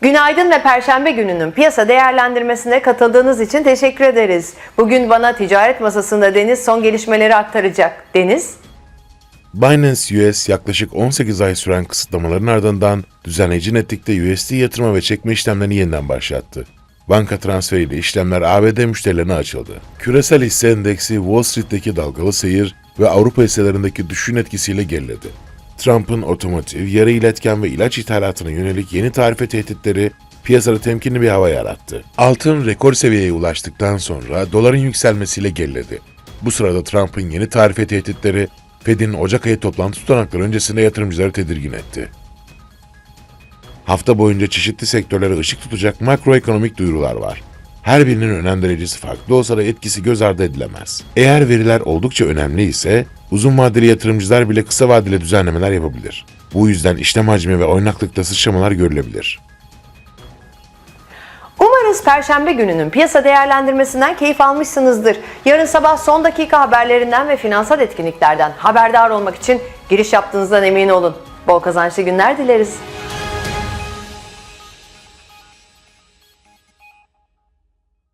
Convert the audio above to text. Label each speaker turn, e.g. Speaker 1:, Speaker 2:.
Speaker 1: Günaydın ve Perşembe gününün piyasa değerlendirmesine katıldığınız için teşekkür ederiz. Bugün bana ticaret masasında Deniz son gelişmeleri aktaracak. Deniz?
Speaker 2: Binance US yaklaşık 18 ay süren kısıtlamaların ardından düzenleyici netlikte USD yatırma ve çekme işlemlerini yeniden başlattı. Banka transferiyle işlemler ABD müşterilerine açıldı. Küresel hisse endeksi Wall Street'teki dalgalı seyir ve Avrupa hisselerindeki düşüşün etkisiyle geriledi. Trump'ın otomotiv, yarı iletken ve ilaç ithalatına yönelik yeni tarife tehditleri piyasada temkinli bir hava yarattı. Altın rekor seviyeye ulaştıktan sonra doların yükselmesiyle geriledi. Bu sırada Trump'ın yeni tarife tehditleri Fed'in Ocak ayı toplantı tutanakları öncesinde yatırımcıları tedirgin etti. Hafta boyunca çeşitli sektörlere ışık tutacak makroekonomik duyurular var. Her birinin önem derecesi farklı olsa da etkisi göz ardı edilemez. Eğer veriler oldukça önemli ise uzun vadeli yatırımcılar bile kısa vadeli düzenlemeler yapabilir. Bu yüzden işlem hacmi ve oynaklıkta sıçramalar görülebilir.
Speaker 1: Umarız Perşembe gününün piyasa değerlendirmesinden keyif almışsınızdır. Yarın sabah son dakika haberlerinden ve finansal etkinliklerden haberdar olmak için giriş yaptığınızdan emin olun. Bol kazançlı günler dileriz.